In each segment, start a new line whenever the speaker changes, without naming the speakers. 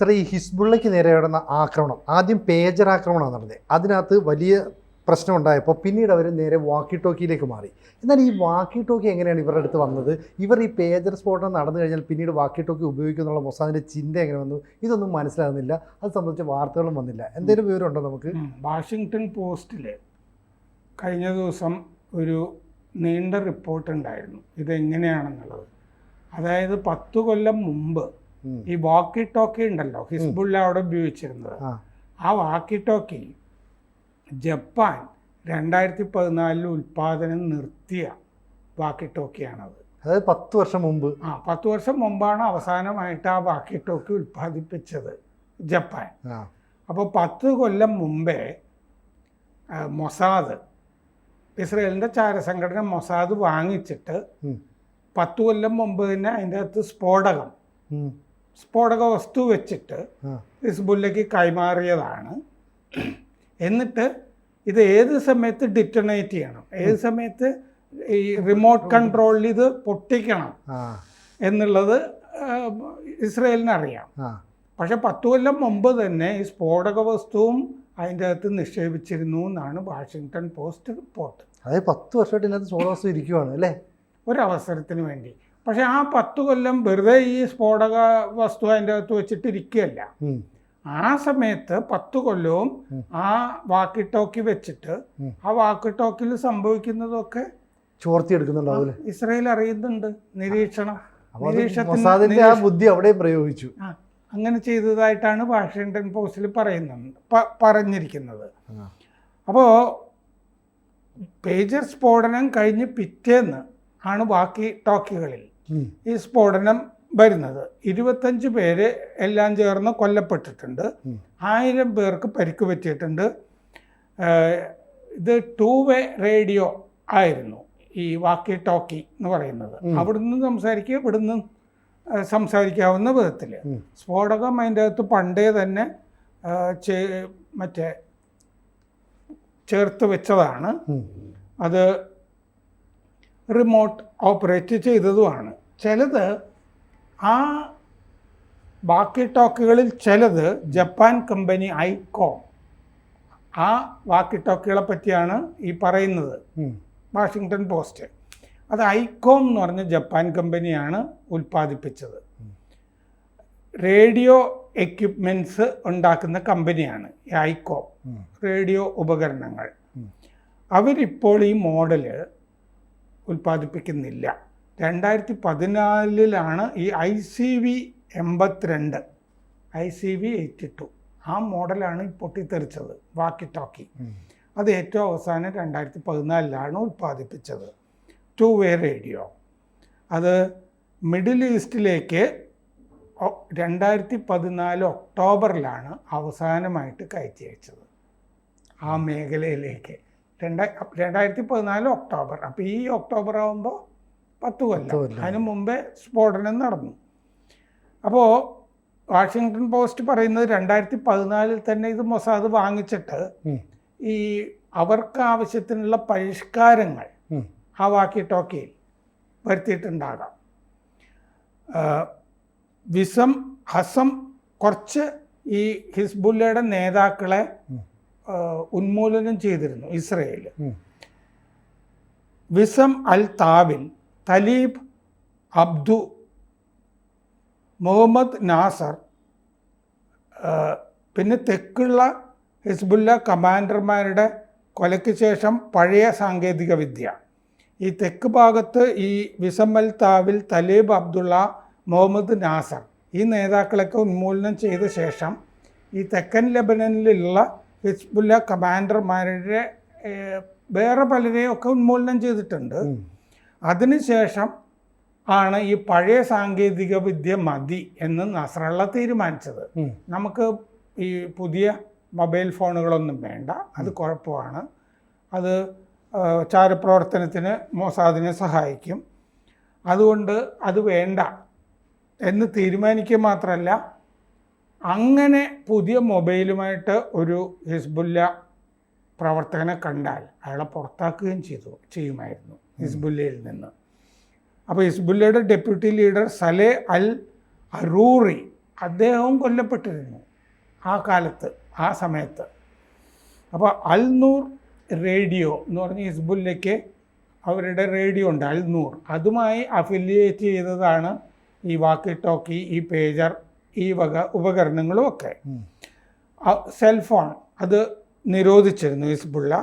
സാറേ ഈ ഹിസ്ബുള്ളയ്ക്ക് നേരെ നടന്ന ആക്രമണം ആദ്യം പേജർ ആക്രമണമാണ് നടന്നത്. അതിനകത്ത് വലിയ പ്രശ്നം ഉണ്ടായപ്പോൾ പിന്നീട് അവർ നേരെ വാക്കി ടോക്കിയിലേക്ക് മാറി. എന്നാൽ ഈ വാക്കി ടോക്കി എങ്ങനെയാണ് ഇവരുടെ അടുത്ത് വന്നത്? ഇവർ ഈ പേജർ സ്ഫോടനം നടന്നു കഴിഞ്ഞാൽ പിന്നീട് വാക്കി ടോക്കി ഉപയോഗിക്കുന്നുള്ള മൊസാദിന്റെ ചിന്ത എങ്ങനെ വന്നു? ഇതൊന്നും മനസ്സിലാകുന്നില്ല. അത് സംബന്ധിച്ച് വാർത്തകളും വന്നില്ല. എന്തെങ്കിലും വിവരമുണ്ടോ നമുക്ക്.
വാഷിങ്ടൺ പോസ്റ്റിൽ കഴിഞ്ഞ ദിവസം ഒരു നീണ്ട റിപ്പോർട്ട് ഉണ്ടായിരുന്നു ഇതെങ്ങനെയാണെന്നുള്ളത്. അതായത് പത്തു കൊല്ലം മുമ്പ്. ഈ വാക്കി ടോക്കി ഉണ്ടല്ലോ ഹിസ്ബുള്ള അവിടെ ഉപയോഗിച്ചിരുന്നത്.
ആ.
വാക്കി ടോക്കി ജപ്പാൻ രണ്ടായിരത്തി പതിനാലിൽ ഉൽപാദനം നിർത്തിയ വാക്കി ടോക്കിയാണത്
അതായത് പത്ത് വർഷം മുമ്പ്.
ആ പത്ത് വർഷം മുമ്പാണ് അവസാനമായിട്ട് ആ വാക്കി ടോക്കി ഉൽപ്പാദിപ്പിച്ചത് ജപ്പാൻ അപ്പോൾ പത്ത് കൊല്ലം മുമ്പേ മൊസാദ് ഇസ്രയേലിന്റെ ചാരസംഘടന മൊസാദ് വാങ്ങിച്ചിട്ട്. പത്ത് കൊല്ലം മുമ്പ് തന്നെ അതിന്റെ അകത്ത് സ്ഫോടകം. സ്ഫോടക വസ്തു വെച്ചിട്ട് ഹിസ്ബുല്ലയ്ക്ക് കൈമാറിയതാണ്. എന്നിട്ട് ഇത് ഏത് സമയത്ത് ഡിറ്റണേറ്റ് ചെയ്യണം? ഏത് സമയത്ത് ഈ റിമോട്ട് കൺട്രോളിൽ ഇത് പൊട്ടിക്കണം എന്നുള്ളത് ഇസ്രയേലിനറിയാം. ഇസ്രയേലിന് അറിയാം പക്ഷെ പത്തു കൊല്ലം മുമ്പ് തന്നെ ഈ സ്ഫോടക വസ്തുവും അതിന്റെ അകത്ത് നിക്ഷേപിച്ചിരുന്നു എന്നാണ് വാഷിങ്ടൺ പോസ്റ്റ് റിപ്പോർട്ട്.
അതായത് പത്ത് വർഷമായിട്ട് ഇതിനകത്ത് സ്ഫോടക വസ്തു ഇരിക്കുവാണ് അല്ലേ?
ഒരവസരത്തിന് വേണ്ടി. പക്ഷെ ആ പത്ത് കൊല്ലം വെറുതെ ഈ സ്ഫോടക വസ്തു അതിന്റെ അകത്ത്
വെച്ചിട്ടിരിക്കുകയല്ല.
ആ സമയത്ത് പത്ത് കൊല്ലവും ആ വാക്കി ടോക്കി വെച്ചിട്ട് ആ വാക്കി ടോക്കിൽ സംഭവിക്കുന്നതൊക്കെ
ചോർത്തിയെടുക്കുന്നുണ്ടാവില്ല
ഇസ്രയേൽ അറിയുന്നുണ്ട്. നിരീക്ഷണം.
ആ ബുദ്ധി അവിടെ പ്രയോഗിച്ചു.
അങ്ങനെ ചെയ്തതായിട്ടാണ് വാഷിങ്ടൺ പോസ്റ്റിൽ പറയുന്നുണ്ട് പറഞ്ഞിരിക്കുന്നത്.
അപ്പോ
അപ്പോൾ പേജർ സ്ഫോടനം കഴിഞ്ഞ് പിറ്റേന്ന് ആണ് ബാക്കി ടോക്കികളിൽ. ഈ സ്ഫോടനം വരുന്നത്. ഇരുപത്തഞ്ച് പേര് എല്ലാം ചേർന്ന് കൊല്ലപ്പെട്ടിട്ടുണ്ട്. ആയിരം പേർക്ക് പരിക്ക് പറ്റിയിട്ടുണ്ട്. ഇത് ടൂ വേ റേഡിയോ ആയിരുന്നു ഈ വാക്കി ടോക്കി എന്ന് പറയുന്നത്. അവിടുന്ന് സംസാരിക്കുക ഇവിടുന്ന് സംസാരിക്കാവുന്ന വിധത്തിൽ. സ്ഫോടകം അതിന്റെ അകത്ത് പണ്ടേ തന്നെ ചേ- മറ്റേ ചേർത്ത് വെച്ചതാണ്. അത് റിമോട്ട് ഓപ്പറേറ്റ് ചെയ്തതുമാണ്. ചിലത് ആ ബാക്കി ടോക്കുകളിൽ ചിലത് ജപ്പാൻ കമ്പനി ഐകോം. ആ വാക്കി ടോക്കുകളെ പറ്റിയാണ് ഈ പറയുന്നത്. Washington Post. അത് ഐകോം എന്ന് പറഞ്ഞ ജപ്പാൻ കമ്പനിയാണ് ഉൽപ്പാദിപ്പിച്ചത്. റേഡിയോ എക്യുപ്മെന്റ്സ് ഉണ്ടാക്കുന്ന കമ്പനിയാണ് ഈ ഐകോം. റേഡിയോ ഉപകരണങ്ങൾ. അവരിപ്പോൾ ഈ മോഡൽ ഉൽപ്പാദിപ്പിക്കുന്നില്ല. രണ്ടായിരത്തി പതിനാലിലാണ് ഈ ഐ സി വി എൺപത്തിരണ്ട് I C V eighty two. ആ മോഡലാണ് ഈ പൊട്ടിത്തെറിച്ചത് വാക്കി ടോക്കി. അത് ഏറ്റവും അവസാനം രണ്ടായിരത്തി പതിനാലിലാണ് ഉൽപ്പാദിപ്പിച്ചത്. Two way radio. അത് മിഡിൽ ഈസ്റ്റിലേക്ക് രണ്ടായിരത്തി പതിനാല് ഒക്ടോബറിലാണ് അവസാനമായിട്ട് കയറ്റി അയച്ചത് ആ മേഖലയിലേക്ക്. രണ്ടാ രണ്ടായിരത്തി പതിനാല് ഒക്ടോബർ. അപ്പോൾ ഈ ഒക്ടോബർ ആകുമ്പോൾ പത്ത് കൊല്ലം. അതിന് മുമ്പേ സ്ഫോടനം നടന്നു. അപ്പോൾ വാഷിങ്ടൺ പോസ്റ്റ് പറയുന്നത് രണ്ടായിരത്തി പതിനാലിൽ തന്നെ ഇത് മൊസാദ് വാങ്ങിച്ചിട്ട് ഈ അവർക്ക് ആവശ്യത്തിനുള്ള പരിഷ്കാരങ്ങൾ. ആ വാക്കി ടോക്കിയിൽ വരുത്തിയിട്ടുണ്ടാകാം. വിസം ഹസം കുറച്ച് ഈ ഹിസ്ബുല്ലയുടെ നേതാക്കളെ ഉന്മൂലനം ചെയ്തിരുന്നു Israel Wissam al Tabil Taleb Abdu Muhammad Nasser പിന്നെ തെക്കുള്ള ഹിസ്ബുല്ല കമാൻഡർമാരുടെ കൊലയ്ക്ക് ശേഷം പഴയ സാങ്കേതിക വിദ്യ ഈ തെക്ക് ഭാഗത്ത് ഈ വിസമ്മൽ താവിൽ തലീബ് അബ്ദുള്ള മുഹമ്മദ് നാസർ ഈ നേതാക്കളൊക്കെ ഉന്മൂലനം ചെയ്ത ശേഷം ഈ തെക്കൻ ലെബനനിലുള്ള ഹിസ്ബുല്ല കമാൻഡർമാരുടെ വേറെ പലരെയും ഒക്കെ ഉന്മൂലനം ചെയ്തിട്ടുണ്ട്. അതിനുശേഷം ആണ് ഈ പഴയ സാങ്കേതിക വിദ്യ മതി എന്ന് നസ്രള്ള തീരുമാനിച്ചത്. നമുക്ക് ഈ പുതിയ മൊബൈൽ ഫോണുകളൊന്നും വേണ്ട. അത് കുഴപ്പമാണ്. അത് ചാരപ്രവർത്തനത്തിന് മൊസാദിനെ സഹായിക്കും. അതുകൊണ്ട് അത് വേണ്ട എന്ന് തീരുമാനിക്കുക മാത്രമല്ല അങ്ങനെ പുതിയ മൊബൈലുമായിട്ട് ഒരു ഹിസ്ബുല്ല പ്രവർത്തകനെ കണ്ടാൽ അയാളെ പുറത്താക്കുകയും ചെയ്തു ചെയ്യുമായിരുന്നു. ഹിസ്ബുല്ലയിൽ നിന്ന്. അപ്പോൾ ഹിസ്ബുല്ലയുടെ deputy leader Saleh al Arouri അദ്ദേഹവും കൊല്ലപ്പെട്ടിരുന്നു ആ കാലത്ത് ആ സമയത്ത്. അപ്പോൾ അൽനൂർ റേഡിയോ എന്ന് പറഞ്ഞ ഹിസ്ബുല്ലയ്ക്ക് അവരുടെ റേഡിയോ ഉണ്ട് അൽനൂർ അതുമായി അഫിലിയേറ്റ് ചെയ്തതാണ് ഈ വാക്കി ടോക്കി ഈ പേജർ ഈ വക ഉപകരണങ്ങളും ഒക്കെ. സെൽഫോൺ അത് നിരോധിച്ചിരുന്നു ഹിസ്ബുള്ള.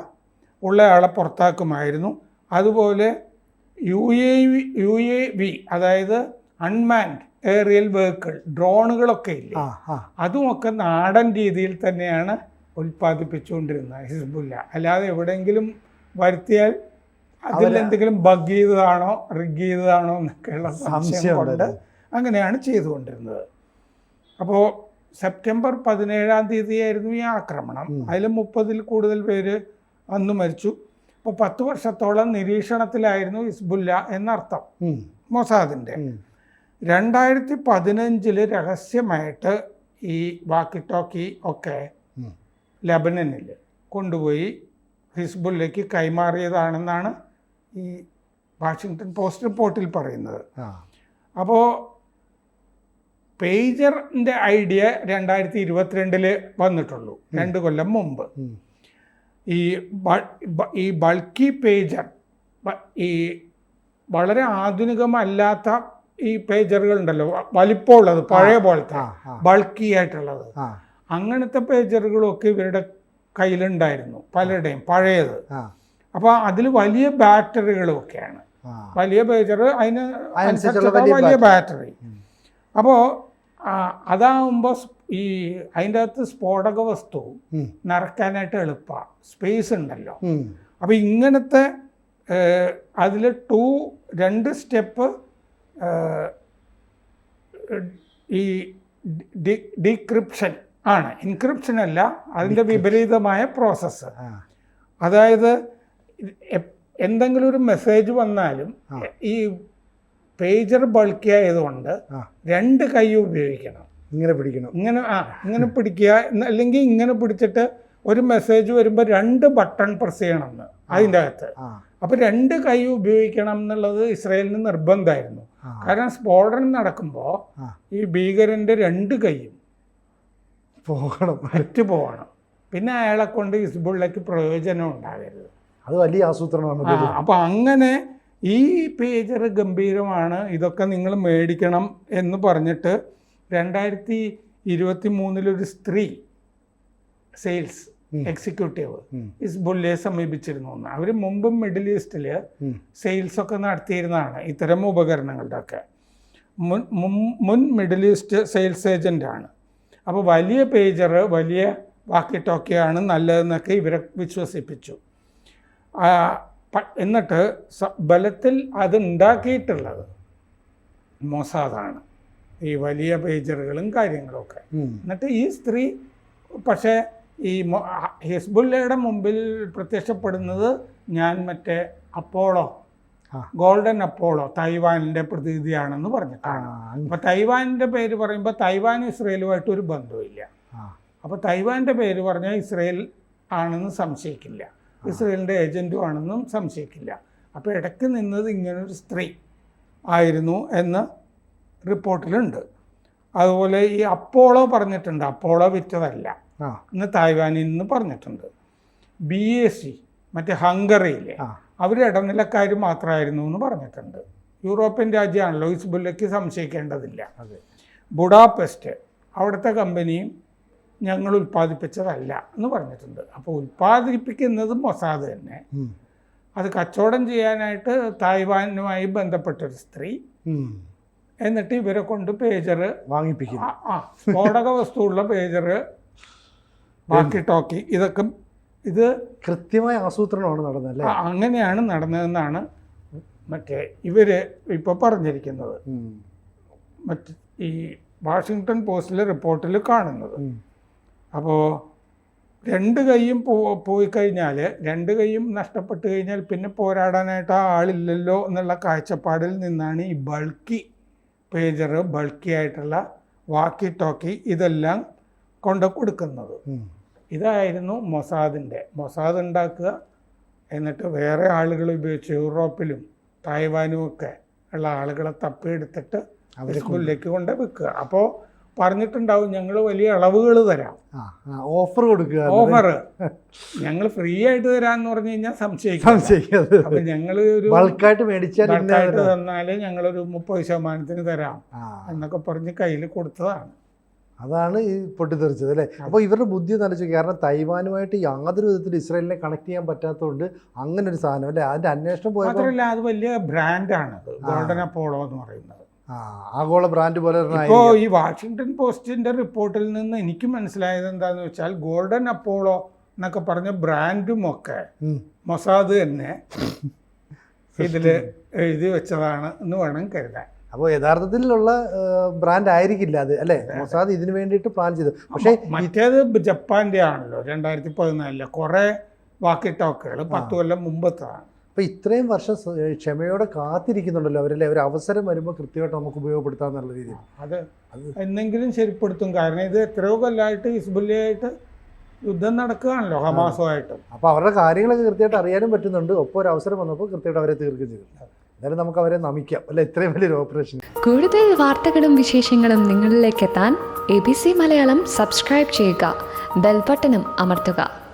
ഉള്ളയാളെ പുറത്താക്കുമായിരുന്നു. അതുപോലെ U A V U A V അതായത് അൺമാൻഡ് ഏറിയൽ വെഹിക്കിൾ ഡ്രോണുകളൊക്കെ ഇല്ലേ? അതുമൊക്കെ നാടൻ രീതിയിൽ തന്നെയാണ് ഉൽപ്പാദിപ്പിച്ചുകൊണ്ടിരുന്നത് ഹിസ്ബുല്ല. അല്ലാതെ എവിടെയെങ്കിലും വരുത്തിയാൽ അതിൽ എന്തെങ്കിലും ബഗ് ചെയ്തതാണോ റിഗ് ചെയ്തതാണോ എന്നൊക്കെയുള്ള സംശയം കൊണ്ട് അങ്ങനെയാണ് ചെയ്തുകൊണ്ടിരുന്നത്. അപ്പോൾ സെപ്റ്റംബർ പതിനേഴാം തീയതിയായിരുന്നു ഈ ആക്രമണം. അതിൽ മുപ്പതിൽ കൂടുതൽ പേര് അന്ന് മരിച്ചു. അപ്പോൾ പത്ത് വർഷത്തോളം നിരീക്ഷണത്തിലായിരുന്നു ഹിസ്ബുല്ല എന്നർത്ഥം. മൊസാദിന്റെ.
മൊസാദിന്റെ.
രണ്ടായിരത്തി പതിനഞ്ചിൽ രഹസ്യമായിട്ട് ഈ വാക്കി ടോക്കി ഒക്കെ. ലബനനിൽ കൊണ്ടുപോയി ഹിസ്ബുല്ലയ്ക്ക് കൈമാറിയതാണെന്നാണ് ഈ വാഷിങ്ടൺ പോസ്റ്റ് റിപ്പോർട്ടിൽ പറയുന്നത്. അപ്പോൾ പേജറിന്റെ ഐഡിയ രണ്ടായിരത്തി ഇരുപത്തിരണ്ടിൽ വന്നിട്ടുള്ളൂ. രണ്ട് കൊല്ലം മുമ്പ്. ഈ ഈ ബൾക്കി പേജർ ഈ വളരെ ആധുനികമല്ലാത്ത ഈ പേജറുകൾ ഉണ്ടല്ലോ വലിപ്പമുള്ളത് പഴയ പോലത്തെ ബൾക്കി ആയിട്ടുള്ളത് അങ്ങനത്തെ പേജറുകളൊക്കെ ഇവരുടെ കയ്യിലുണ്ടായിരുന്നു പലരുടെയും പഴയത്. അപ്പോൾ അതിൽ വലിയ ബാറ്ററികളൊക്കെയാണ്.
ഒക്കെയാണ്
വലിയ പേജർ അതിന്
വലിയ. ബാറ്ററി.
അപ്പോൾ അതാവുമ്പോൾ ഈ അതിന്റെ അകത്ത് സ്ഫോടക വസ്തു നിറക്കാനായിട്ട് എളുപ്പമാണ് സ്പേസ് ഉണ്ടല്ലോ. അപ്പോൾ ഇങ്ങനത്തെ അതിൽ ടു രണ്ട് സ്റ്റെപ്പ് ഈ ഡീക്രിപ്ഷൻ ആണ്. ഇൻക്രിപ്ഷൻ അല്ല അതിന്റെ വിപരീതമായ പ്രോസസ്സ് അതായത് എന്തെങ്കിലും ഒരു മെസ്സേജ് വന്നാലും ഈ പേജർ ബൾക്കി ആയതുകൊണ്ട് രണ്ട് കൈ ഉപയോഗിക്കണം.
ഇങ്ങനെ പിടിക്കണം.
ഇങ്ങനെ ആ ഇങ്ങനെ പിടിക്കുക. അല്ലെങ്കിൽ ഇങ്ങനെ പിടിച്ചിട്ട് ഒരു മെസ്സേജ് വരുമ്പോൾ രണ്ട് ബട്ടൺ പ്രസ് ചെയ്യണമെന്ന് അതിന്റെ അകത്ത്. അപ്പോൾ രണ്ട് കൈ ഉപയോഗിക്കണം എന്നുള്ളത് ഇസ്രായേലിന് നിർബന്ധമായിരുന്നു. കാരണം സ്ഫോടനം നടക്കുമ്പോൾ ഈ ഭീകരന്റെ രണ്ട് കൈയും
പോകണം.
അറ്റ് പോകണം. പിന്നെ അയാളെ കൊണ്ട് ഹിസ്ബുള്ളയ്ക്ക് പ്രയോജനം ഉണ്ടാകരുത്.
അത് വലിയ ആസൂത്രണമാണ്
അപ്പോൾ അങ്ങനെ ഈ പേജർ ഗംഭീരമാണ്. ഇതൊക്കെ നിങ്ങൾ മേടിക്കണം എന്ന് പറഞ്ഞിട്ട് രണ്ടായിരത്തി ഇരുപത്തി മൂന്നിലൊരു സ്ത്രീ സെയിൽസ് എക്സിക്യൂട്ടീവ്
ഇസ്
ഇസ്ബുല്ലയെ സമീപിച്ചിരുന്നു അവർ മുമ്പും മിഡിൽ ഈസ്റ്റിൽ
സെയിൽസൊക്കെ
സെയിൽസ് ഒക്കെ നടത്തിയിരുന്നതാണ് ഇത്തരം ഉപകരണങ്ങളുടെ ഒക്കെ മുൻ മുൻ- മിഡിൽ ഈസ്റ്റ് സെയിൽസ് ഏജന്റാണ് അപ്പോൾ വലിയ പേജർ വലിയ വാക്കി ടോക്കിയാണ് നല്ലതെന്നൊക്കെ ഇവരെ വിശ്വസിപ്പിച്ചു. എന്നിട്ട് ബലത്തിൽ അത് ഉണ്ടാക്കിയിട്ടുള്ളത് മൊസാദാണ്. ഈ വലിയ പേജറുകളും കാര്യങ്ങളൊക്കെ. എന്നിട്ട് ഈ സ്ത്രീ പക്ഷേ ഈ ഹിസ്ബുല്ലയുടെ മുമ്പിൽ പ്രത്യക്ഷപ്പെടുന്നത് ഞാൻ മറ്റേ അപ്പോളോ ഗോൾഡൻ അപ്പോളോ തൈവാനിന്റെ പ്രതിനിധിയാണെന്ന് പറഞ്ഞിട്ടാണ്. അപ്പോൾ തൈവാനിന്റെ പേര് പറയുമ്പോൾ തൈവാൻ ഇസ്രയേലുമായിട്ട് ഒരു
ബന്ധമില്ല
അപ്പോൾ തൈവാന്റെ പേര് പറഞ്ഞാൽ ഇസ്രയേൽ ആണെന്ന് സംശയിക്കില്ല. ഇസ്രയേലിന്റെ ഏജന്റും ആണെന്നും സംശയിക്കില്ല അപ്പോൾ ഇടയ്ക്ക് നിന്നത് ഇങ്ങനൊരു സ്ത്രീ ആയിരുന്നു എന്ന് റിപ്പോർട്ടിലുണ്ട്. അതുപോലെ ഈ അപ്പോളോ പറഞ്ഞിട്ടുണ്ട്. അപ്പോളോ വിറ്റതല്ല. ഇന്ന് തായ്വാനിൽ നിന്ന് പറഞ്ഞിട്ടുണ്ട്. ബി എ സി മറ്റേ ഹംഗറിയിലെ അവർ ഇടനിലക്കാർ മാത്രമായിരുന്നു എന്ന് പറഞ്ഞിട്ടുണ്ട്. യൂറോപ്യൻ രാജ്യമാണല്ലോ. ഇസ്ബുല്ലയ്ക്ക് സംശയിക്കേണ്ടതില്ല.
അതെ.
ബുഡാപെസ്റ്റ് അവിടുത്തെ കമ്പനിയും ഞങ്ങൾ ഉൽപ്പാദിപ്പിച്ചതല്ല എന്ന് പറഞ്ഞിട്ടുണ്ട്. അപ്പോൾ ഉൽപ്പാദിപ്പിക്കുന്നത് മൊസാദ് തന്നെ. അത് കച്ചവടം ചെയ്യാനായിട്ട് തായ്വാനുമായി ബന്ധപ്പെട്ടൊരു സ്ത്രീ. എന്നിട്ട് ഇവരെ കൊണ്ട് പേജർ
വാങ്ങിപ്പിക്കുന്നു.
ആ സ്ഫോടക വസ്തുവുള്ള പേജർ ബാക്കി ടോക്കി. ഇതൊക്കെ ഇത്
കൃത്യമായ ആസൂത്രണമാണ് നടന്നത്
അങ്ങനെയാണ് നടന്നതെന്നാണ് മറ്റേ ഇവർ ഇപ്പൊ പറഞ്ഞിരിക്കുന്നത്. മറ്റേ ഈ വാഷിങ്ടൺ പോസ്റ്റിലെ റിപ്പോർട്ടിൽ കാണുന്നത്. അപ്പോൾ രണ്ട് കൈയും പോ പോയി കഴിഞ്ഞാൽ രണ്ട് കൈയും നഷ്ടപ്പെട്ട് കഴിഞ്ഞാൽ പിന്നെ പോരാടാനായിട്ട് ആ ആളില്ലല്ലോ എന്നുള്ള കാഴ്ചപ്പാടിൽ നിന്നാണ് ഈ ബൾക്കി പേജർ ബൾക്കി ആയിട്ടുള്ള വാക്കി ടോക്കി ഇതെല്ലാം കൊണ്ട് കൊടുക്കുന്നത്. ഇതായിരുന്നു മൊസാദിന്റെ മൊസാദ് ഉണ്ടാക്കുക എന്നിട്ട് വേറെ ആളുകൾ ഉപയോഗിച്ച് യൂറോപ്പിലും തായ്വാനും ഒക്കെ ഉള്ള ആളുകളെ തപ്പിയെടുത്തിട്ട്
അവർ
സ്കൂളിലേക്ക് കൊണ്ട് വിൽക്കുക അപ്പോൾ പറഞ്ഞിട്ടുണ്ടാവും ഞങ്ങൾ വലിയ ഇളവുകൾ തരാം.
ഓഫർ കൊടുക്കുക
ഓഫർ ഞങ്ങൾ ഫ്രീ ആയിട്ട് തരാന്ന് പറഞ്ഞു കഴിഞ്ഞാൽ സംശയിക്കാം അപ്പൊ ഞങ്ങൾ ഒരു
ബൾക്കായിട്ട് മേടിച്ചാൽ
ബൾക്കായിട്ട്
വില.
തന്നാൽ ഞങ്ങളൊരു മുപ്പത് ശതമാനത്തിന് തരാം എന്നൊക്കെ പറഞ്ഞ് കയ്യിൽ കൊടുത്തതാണ്.
അതാണ് ഈ പൊട്ടിത്തെറിച്ചത് അല്ലേ? അപ്പോൾ ഇവരുടെ ബുദ്ധി എന്ന് ആലോചിച്ചു കാരണം തൈവാനുമായിട്ട് യാതൊരു വിധത്തിൽ ഇസ്രായേലിനെ കണക്ട് ചെയ്യാൻ പറ്റാത്തതുകൊണ്ട് അങ്ങനെ ഒരു സാധനം അല്ലേ? അതിന്റെ അന്വേഷണം പോയത്
മാത്രമല്ല അത് വലിയ ബ്രാൻഡാണ് ഗോൾഡൻ അപ്പോളോ എന്ന് പറയുന്നത്.
ആഗോള ബ്രാൻഡ് പോലെ
ഇപ്പോൾ ഈ വാഷിങ്ടൺ പോസ്റ്റിന്റെ റിപ്പോർട്ടിൽ നിന്ന് എനിക്ക് മനസ്സിലായത് എന്താന്ന് വെച്ചാൽ ഗോൾഡൻ അപ്പോളോ എന്നൊക്കെ പറഞ്ഞ ബ്രാൻഡും ഒക്കെ. മൊസാദ് തന്നെ ഇതിൽ എഴുതി വെച്ചതാണ് എന്ന് വേണം കരുതാൻ.
അപ്പോൾ യഥാർത്ഥത്തിലുള്ള ബ്രാൻഡ് ആയിരിക്കില്ല അത് അല്ലേ? മൊസാദ് ഇതിനു വേണ്ടിയിട്ട് പ്ലാൻ ചെയ്തു. പക്ഷേ
മറ്റേത് ജപ്പാന്റെ ആണല്ലോ രണ്ടായിരത്തി പതിനാലിലെ. കുറേ വാക്കി ടോക്കുകൾ പത്ത് കൊല്ലം മുമ്പത്തതാണ്.
അപ്പോൾ ഇത്രയും വർഷം ക്ഷമയോടെ കാത്തിരിക്കുന്നുണ്ടല്ലോ അവരല്ലേ? ഒരു അവസരം വരുമ്പോൾ കൃത്യമായിട്ട് നമുക്ക് ഉപയോഗപ്പെടുത്താം എന്നുള്ള രീതിയിൽ.
അത്. എന്തെങ്കിലും ശരിപ്പെടുത്തും. കാരണം ഇത് എത്രയോ കൊല്ലമായിട്ട് ഹിസ്ബുല്ലയായിട്ട് യുദ്ധം നടക്കുകയാണല്ലോ ഹമാസുമായിട്ട്.
അപ്പോൾ അവരുടെ കാര്യങ്ങളൊക്കെ കൃത്യമായിട്ട് അറിയാനും പറ്റുന്നുണ്ട്. ഒപ്പം ഒരു അവസരം വന്നപ്പോൾ കൃത്യമായിട്ട് അവരെ തീർക്കുകയും ചെയ്തു. എന്തായാലും നമുക്ക് അവരെ നമിക്കാം. അല്ല? ഇത്രയും വലിയൊരു ഓപ്പറേഷൻ.
കൂടുതൽ വാർത്തകളും വിശേഷങ്ങളും നിങ്ങളിലേക്ക് എത്താൻ A B C Malayalam subscribe ചെയ്യുക. ബെൽബട്ടനും അമർത്തുക.